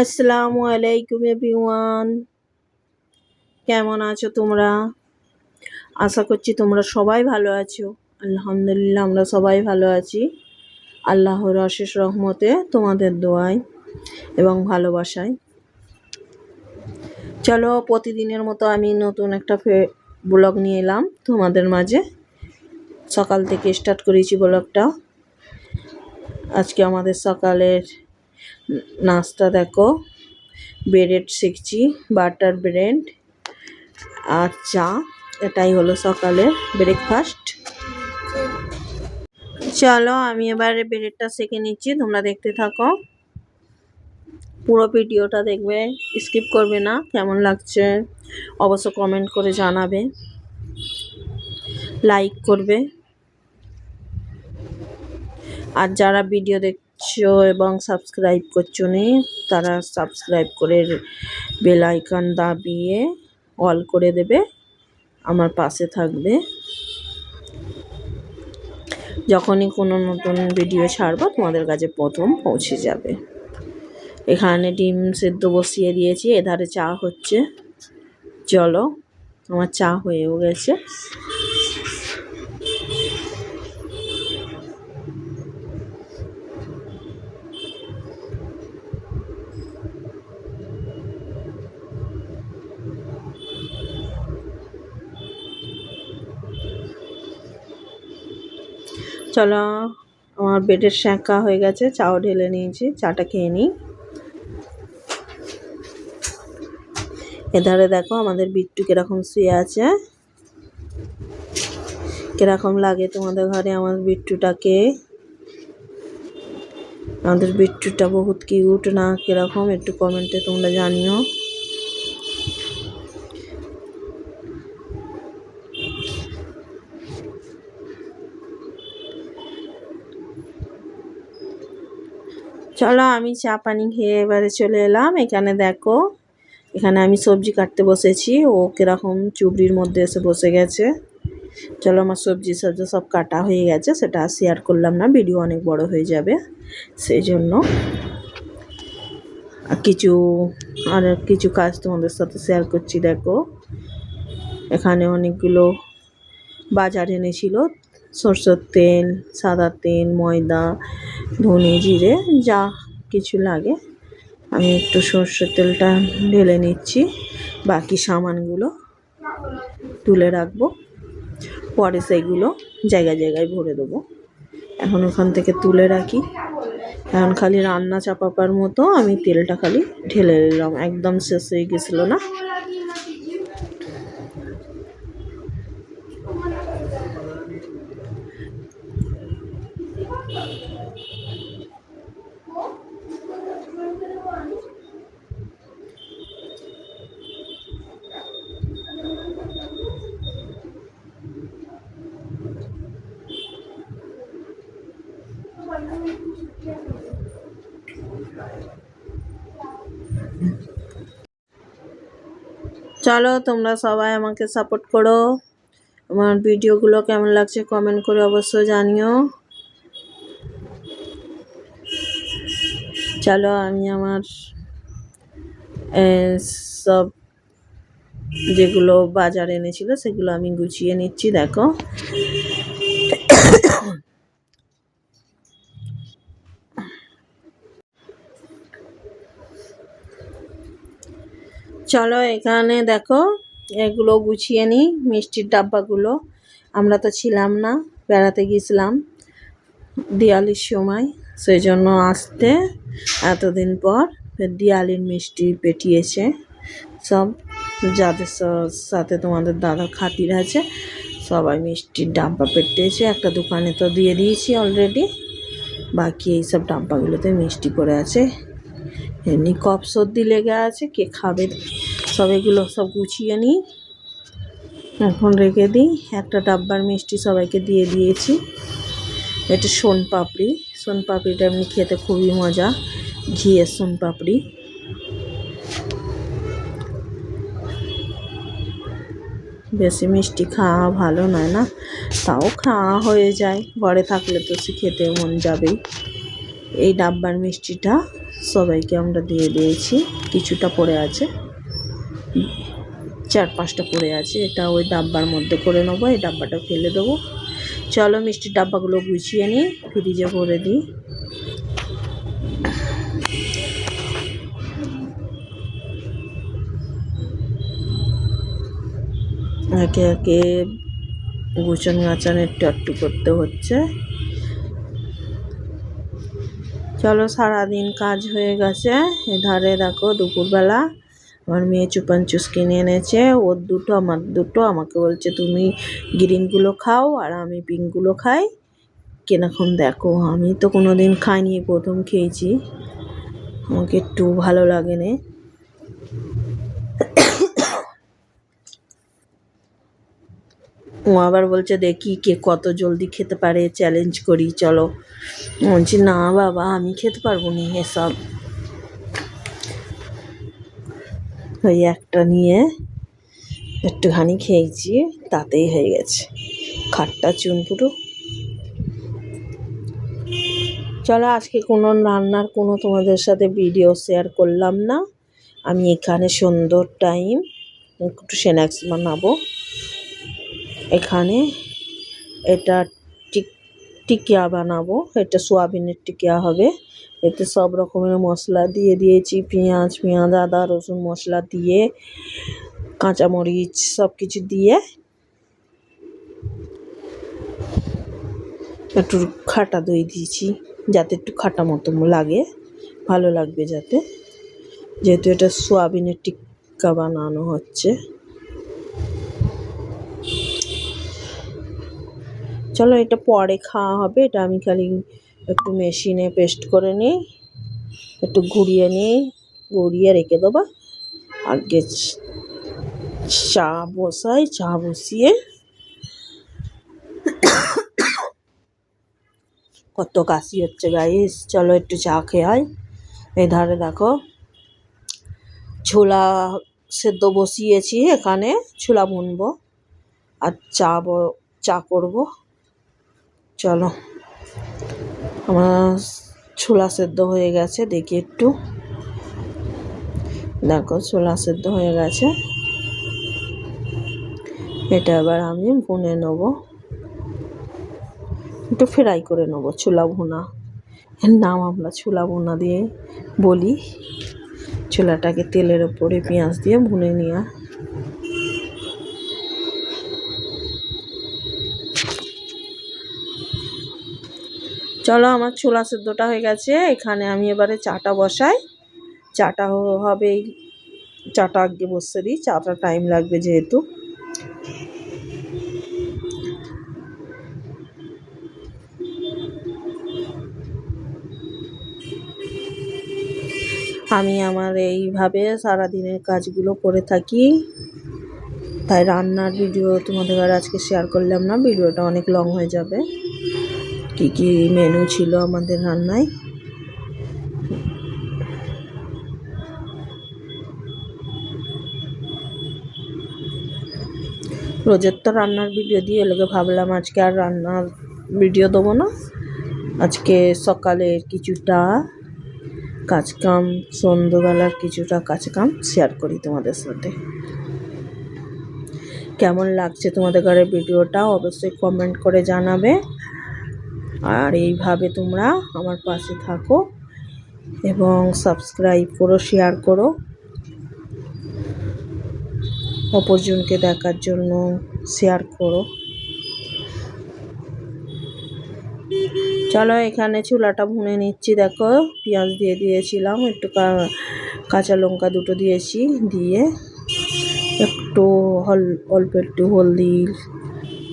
আসসালামু আলাইকুম এভরিওয়ান। কেমন আছো তোমরা? আশা করছি তোমরা সবাই ভালো আছো। আলহামদুলিল্লাহ, আমরা সবাই ভালো আছি। আল্লাহর অশেষ রহমতে তোমাদের দোয়ায় এবং ভালোবাসায়। চলো, প্রতিদিনের মতো আমি নতুন একটা ব্লগ নিয়ে এলাম তোমাদের মাঝে। সকাল থেকে স্টার্ট করেছি ব্লগটা। আজকে আমাদের সকালের নাস্তা দেখো, ব্রেড শিখছি, বাটার ব্রেড আর চা, এটাই হলো সকালের ব্রেকফাস্ট চলো, আমি এবারে ব্রেডটা সেঁকে নিচ্ছি, তোমরা দেখতে থাকো। পুরো ভিডিওটা দেখবে স্কিপ করবে না, কেমন লাগছে? অবশ্য কমেন্ট করে জানাবে। লাইক করবে। আর যারা ভিডিও দেখছ এবং সাবস্ক্রাইব করছ নি, তারা সাবস্ক্রাইব করে বেল আইকন দাবিয়ে অল করে দেবে, আমার পাশে থাকবে। যখনই কোনো নতুন ভিডিও ছাড়বো, তোমাদের কাছে প্রথম পৌঁছে যাবে। এখানে ডিম সেদ্ধ বসিয়ে দিয়েছি, এধারে চা হচ্ছে। চলো, আমার চা হয়েও গেছে। চলো, আমার বেডের শাঁকা হয়ে গেছে, চাও ঢেলে নিয়েছি, চাটা খেয়ে নিই। এধারে দেখো আমাদের বিট্টু কীরকম শুয়ে আছে। কীরকম লাগে তোমাদের ঘরে আমার বিট্টুটাকে? আমাদের বিট্টুটা বহুত কিউট না? কীরকম? একটু কমেন্টে তোমরা জানিও। চলো আমি চা পানি খেয়ে এবারে চলে এলাম। এখানে দেখো, এখানে আমি সবজি কাটতে বসেছি। ও কীরকম চুবড়ির মধ্যে এসে বসে গেছে। চলো আমার সবজি সবজি সব কাটা হয়ে গেছে, সেটা শেয়ার করলাম না ভিডিও অনেক বড় হয়ে যাবে। সেই জন্য। কিছু, আর কিছু কাজ তোমাদের সাথে শেয়ার করছি, দেখো। এখানে অনেকগুলো বাজার এনেছিল সরষের তেল, সাদা তেল, ময়দা, ধনে জিরে, যা কিছু লাগে। আমি একটু সর্ষের তেলটা ঢেলে নিচ্ছি। বাকি সামানগুলো তুলে রাখব। পরে সেইগুলো জায়গায় জায়গায় ভরে দেবো। এখন ওখান থেকে তুলে রাখি। এখন খালি রান্না চাপাবার মতো আমি তেলটা খালি ঢেলে নিলাম। একদম শেষ হয়ে গেছিল না। চলো তোমরা সবাই আমাকে সাপোর্ট করো। আমার ভিডিওগুলো কেমন লাগছে কমেন্ট করে অবশ্যই জানিও। চলো আমি আমার সব যেগুলো বাজারে এনেছিল সেগুলো আমি গুছিয়ে নিচ্ছি, দেখো। চলো এখানে দেখো, এগুলো গুছিয়ে নিই, মিষ্টির ডাব্বাগুলো। আমরা তো ছিলাম না, বেড়াতে গিয়েছিলাম দিয়ালির সময় সেই জন্য আসতে এতদিন পর দিয়ালির মিষ্টি পেটিয়েছে। সব যাদের সাথে তোমাদের দাদার খাতির আছে, সবাই মিষ্টির ডাব্বা পেটিয়েছে। একটা দোকানে তো দিয়ে দিয়েছি অলরেডি বাকি এইসব ডাব্বাগুলোতে মিষ্টি পড়ে আছে। এমনি কফ সর্দি লেগে আছে, কে খাবে? সব এগুলো সব গুছিয়ে নিই। এখন রেখে দিই। একটা ডাব্বার মিষ্টি সবাইকে দিয়ে দিয়েছি। এটা সোন পাপড়ি। সোন পাপড়িটা এমনি খেতে খুবই মজা। ঘিয়ের সোন পাপড়ি। বেশি মিষ্টি খাওয়া ভালো নয় না? তাও খাওয়া হয়ে যায়। ঘরে থাকলে তো সে খেতে মন যাবেই। এই ডাব্বার মিষ্টিটা সবাইকে আমরা দিয়ে দিয়েছি। কিছুটা পড়ে আছে। চার পাঁচটা পড়ে আছে। এটা ওই ডাব্বার মধ্যে করে নেব। এই ডাব্বাটা ফেলে দেবো। চলো মিষ্টির ডাব্বাগুলো গুছিয়ে নিই। ফ্রিজে ভরে দিই। একে একে গুছন গাছান একটু একটু করতে হচ্ছে। চলো সারাদিন কাজ হয়ে গেছে। এধারে দেখো দুপুরবেলা আমার মেয়ে চুপান চুস কিনে এনেছে। ওর দুটো আমার দুটো, আমাকে বলছে, তুমি গ্রিনগুলো খাও আর আমি পিঙ্কগুলো খাই। কেনাক্ষণ দেখো, আমি তো কোনো দিন খাইনি, প্রথম খেয়েছি। আমাকে একটু ভালো লাগে না ও আবার বলছে, দেখি কে কত জলদি খেতে পারে চ্যালেঞ্জ করি, চলো। বলছি, না বাবা, আমি খেতে পারব না এসব। ওই একটা নিয়ে একটুখানি খেয়েছি, তাতেই হয়ে গেছে। খাট্টা চুন পুরো। চলো, আজকে কোনো রান্নার কোনো তোমাদের সাথে ভিডিও শেয়ার করলাম না। আমি এখানে সুন্দর টাইম একটু স্ন্যাক্স বানাবো। এখানে এটা টিক, টিকিয়া বানাবো, এটা সোয়াবিনের টিকিয়া হবে। এতে সব রকমের মশলা দিয়ে দিয়েছি, পেঁয়াজ পেঁয়াজ, আদা, রসুন মশলা দিয়ে, কাঁচামরিচ সব কিছু দিয়ে। একটু খাটা দই দিয়েছি, যাতে একটু খাটা মতো লাগে, ভালো লাগবে যাতে। যেহেতু এটা সোয়াবিনের টিক্কা বানানো হচ্ছে। চলো এটা পরে খাওয়া হবে, এটা আমি খালি একটু মেশিনে পেস্ট করে নিই, একটু ঘুরিয়ে নিই, ঘুরিয়ে রেখে দেবো। আগে চা বসাই, চা বসিয়ে কত কাশি হচ্ছে গাইস চলো একটু চা খেয়ে হয় এই ধারে দেখো, ছোলা সেদ্ধ বসিয়েছি এখানে, ছোলা বুনবো আর চা চা করব। চলো। আমার ছোলা সেদ্ধ হয়ে গেছে, দেখি একটু। দেখো, ছোলা সেদ্ধ হয়ে গেছে। এটা এবার আমি ভুনে নেব। একটু ফ্রাই করে নেব, ছোলা ভুনা। এর নাম আমরা ছোলা ভুনা দিয়ে বলি। ছোলাটাকে তেলের ওপরে পেঁয়াজ দিয়ে ভুনে নেওয়া চলো আমার ছোলা সেদ্ধটা হয়ে গেছে। এখানে আমি এবারে চাটা বসাই। চাটা হবে চাটা আগে বসতে দিই। চাটা টাইম লাগবে যেহেতু। আমি আমার এইভাবে সারাদিনের কাজগুলো করে থাকি। তাই রান্নার ভিডিও তোমাদের আজকে শেয়ার করলাম না। ভিডিওটা অনেক লং হয়ে যাবে। কী কী মেনু ছিল আমাদের রান্নায়? রোজের তো রান্নার ভিডিও দিয়ে এলাকে ভাবলাম আজকে আর রান্নার ভিডিও দেবো না। আজকে সকালের কিছুটা কাজকাম, সন্ধ্যেবেলার কিছুটা কাজকাম শেয়ার করি তোমাদের সাথে। কেমন লাগছে তোমাদের ঘরের ভিডিওটা অবশ্যই কমেন্ট করে জানাবে। আর এইভাবে তোমরা আমার পাশে থাকো এবং সাবস্ক্রাইব করো শেয়ার করো। অপরজনকে দেখার জন্য শেয়ার করো। চলো এখানে চুলাটা ভুনে নিচ্ছি, দেখো। পেঁয়াজ দিয়ে দিয়েছিলাম, একটু কাঁচা লঙ্কা দুটো দিয়েছি, দিয়ে একটু অল্প একটু হলদি,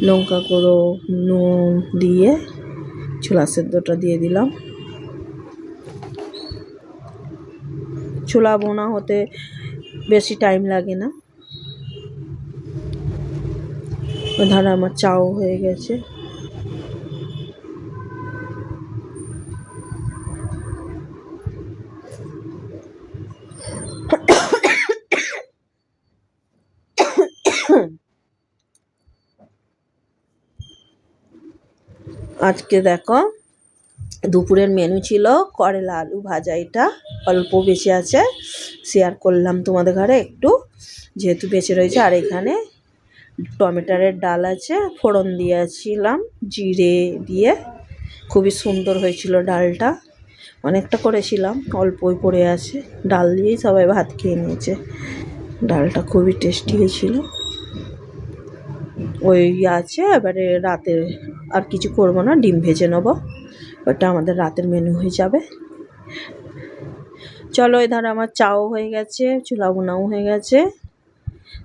লঙ্কা গুঁড়ো, নুন দিয়ে ছোলা সেদ্ধটা দিয়ে দিলাম। ছোলা বোনা হতে বেশি টাইম লাগে না। ধারে আমার চাও হয়ে গেছে। আজকে দেখো, দুপুরের মেনু ছিল করলা আলু ভাজা এটা, অল্প বেঁচে আছে শেয়ার করলাম তোমাদের ঘরে একটু, যেহেতু বেঁচে রয়েছে, আর এখানে টমেটোরের ডাল আছে, ফোড়ন দিয়েছিলাম, জিরে দিয়ে, খুবই সুন্দর হয়েছিল ডালটা, অনেকটা করেছিলাম, অল্পই পড়ে আছে, ডাল দিয়েই সবাই ভাত খেয়ে নিয়েছে, ডালটা খুবই টেস্টি হয়েছিল। ওই আছে, এবারে রাতে আর কিছু করব না, ডিম ভেজে নেব। ওটা আমাদের রাতের মেনু হয়ে যাবে। চলো এধারে আমার চাও হয়ে গেছে, চুলা বোনাও হয়ে গেছে।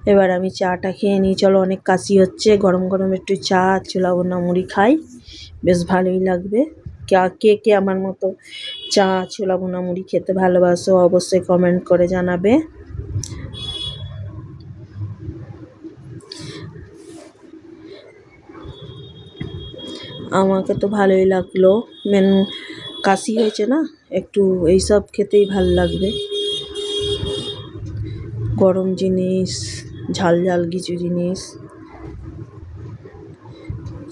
এবার আমি চাটা খেয়ে নিই। চলো অনেক কাশি হচ্ছে, গরম গরম একটু চা, চুলা বোনা মুড়ি খাই। বেশ ভালোই লাগবে। কে কে আমার মতো চা ছোলা বোনা মুড়ি খেতে ভালোবাসো অবশ্যই কমেন্ট করে জানাবে। আমাকে তো ভালোই লাগল। মেন কাশি হয়েছে না, একটু এইসব খেতেই ভালো লাগবে। গরম জিনিস, ঝাল ঝাল কিছু জিনিস।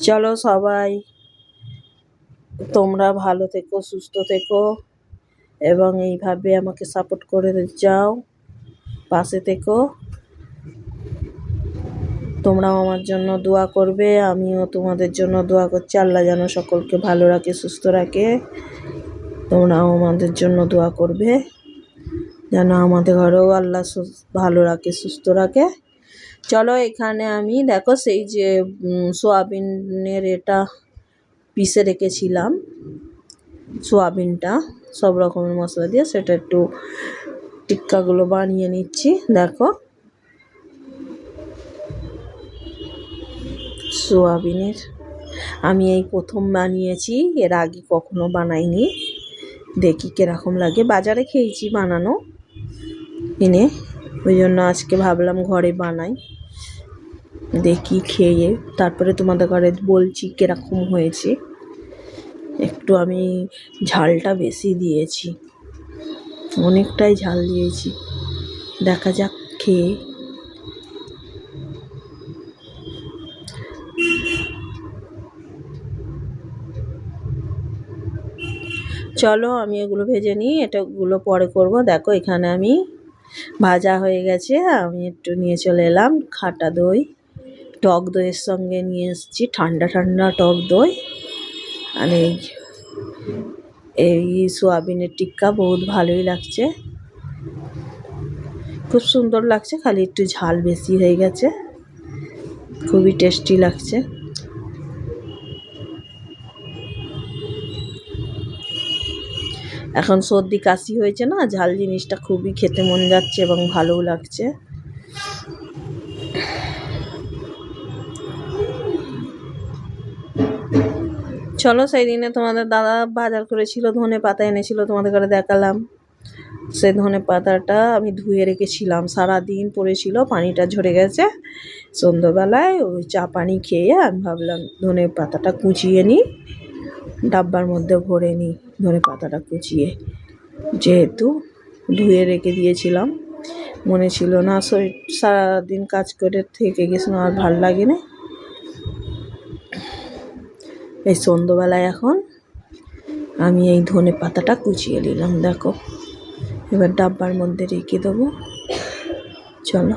চলো সবাই, তোমরা ভালো থেকো, সুস্থ থেকো, এবং এইভাবে আমাকে সাপোর্ট করে যাও। পাশে থেকো। তোমরাও আমার জন্য দোয়া করবে, আমিও তোমাদের জন্য দোয়া করছি। আল্লাহ যেন সকলকে ভালো রাখে, সুস্থ রাখে। তোমরাও আমাদের জন্য দোয়া করবে, যেন আমাদের ঘরেও আল্লাহ ভালো রাখে, সুস্থ রাখে। চলো এখানে আমি, দেখো সেই যে সোয়াবিনের এটা পিষে রেখেছিলাম, সোয়াবিনটা, সব রকমের মশলা দিয়ে সেটা একটু টিক্কাগুলো বানিয়ে নিচ্ছি, দেখো। সোয়াবিনের। আমি এই প্রথম বানিয়েছি, এর আগে কখনো বানাইনি। দেখি কীরকম লাগে। বাজারে খেয়েছি বানানো। এনে ওই জন্য আজকে ভাবলাম ঘরে বানাই। দেখি খেয়ে তারপরে তোমাদের ঘরে বলছি কীরকম হয়েছে। একটু আমি ঝালটা বেশি দিয়েছি। অনেকটাই ঝাল দিয়েছি। দেখা যাক খেয়ে চলো আমি এগুলো ভেজে নিই, এটাগুলো পরে করব। দেখো এখানে আমি ভাজা হয়ে গেছে, আমি একটু নিয়ে চলে এলাম খাটা দই। টক দইয়ের সঙ্গে নিয়ে এসেছি, ঠান্ডা ঠান্ডা টক দই। এই এই সোয়াবিনের টিক্কা বহুত ভালোই লাগছে। খুব সুন্দর লাগছে, খালি একটু ঝাল বেশি হয়ে গেছে। খুবই টেস্টি লাগছে। এখন সর্দি, কাশি হয়েছে না, ঝাল জিনিসটা খুবই খেতে মন যাচ্ছে এবং ভালোও লাগছে। চলো সেই দিনে তোমাদের দাদা বাজার করেছিল, ধনে পাতা এনেছিল, তোমাদের ঘরে দেখালাম। সেই ধনে পাতাটা আমি ধুয়ে রেখেছিলাম সারা দিন পড়েছিল, পানিটা ঝরে গেছে। সন্ধ্যাবেলায় ওই চা পানি খেয়ে আমি ভাবলাম ধনে পাতাটা কুচিয়ে নিই। ডাব্বার মধ্যে ভরে নিই ধনে পাতাটা কুচিয়ে। যেহেতু ধুয়ে রেখে দিয়েছিলাম, মনে ছিল না শরীর সারাদিন কাজ করে থেকে গেছিল, আর ভালো লাগে না এই সন্ধ্যাবেলায় এখন আমি এই ধনে পাতাটা কুচিয়ে নিলাম, দেখো। এবার ডাব্বার মধ্যে রেখে দেবো। চলো।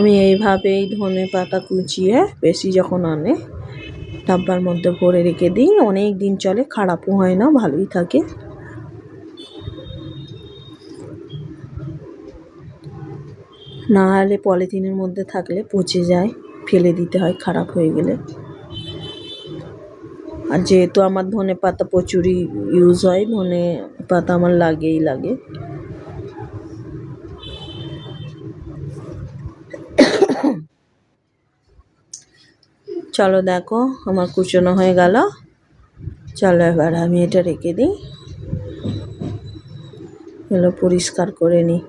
আমি এইভাবেই ধনে পাতা কুচিয়ে বেশি যখন আনে, ডাব্বার মধ্যে ভরে রেখে দিই। অনেক দিন চলে, খারাপও হয় না, ভালোই থাকে। না হলে পলিথিনের মধ্যে থাকলে পচে যায়, ফেলে দিতে হয়, খারাপ হয়ে গেলে। আর যেহেতু আমার ধনে পাতা প্রচুরই ইউজ হয়, ধনে পাতা আমার লাগেই লাগে। চলো দেখো, আমার কুচনো হয়ে গেল। চলো এবার আমি এটা রেখে দিই। এগুলো পরিষ্কার করে নিই।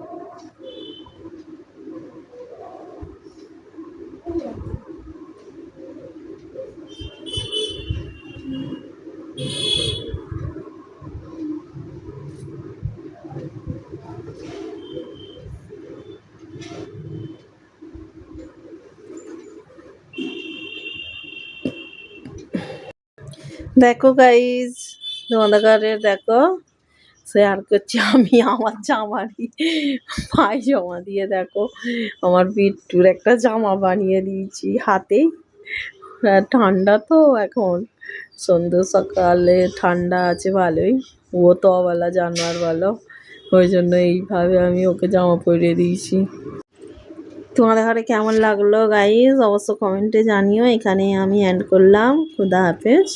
দেখো গাইজ তোমাদের ঘরে দেখো শেয়ার করছি আমি আমার জামারই পায়জামা দিয়ে দেখো, আমার বিট্টুর একটা জামা বানিয়ে দিয়েছি হাতে। আর ঠান্ডা তো এখন। সন্ধ্যে সকালে ঠান্ডা আছে ভালোই। ও তো অবেলা জানোয়ার বলো। ওই জন্য এইভাবে আমি ওকে জামা পরিয়ে দিয়েছি। তোমাদের ঘরে কেমন লাগল গাইজ অবশ্য কমেন্টে জানিও। এখানে আমি অ্যান্ড করলাম। খুদা হাফেজ।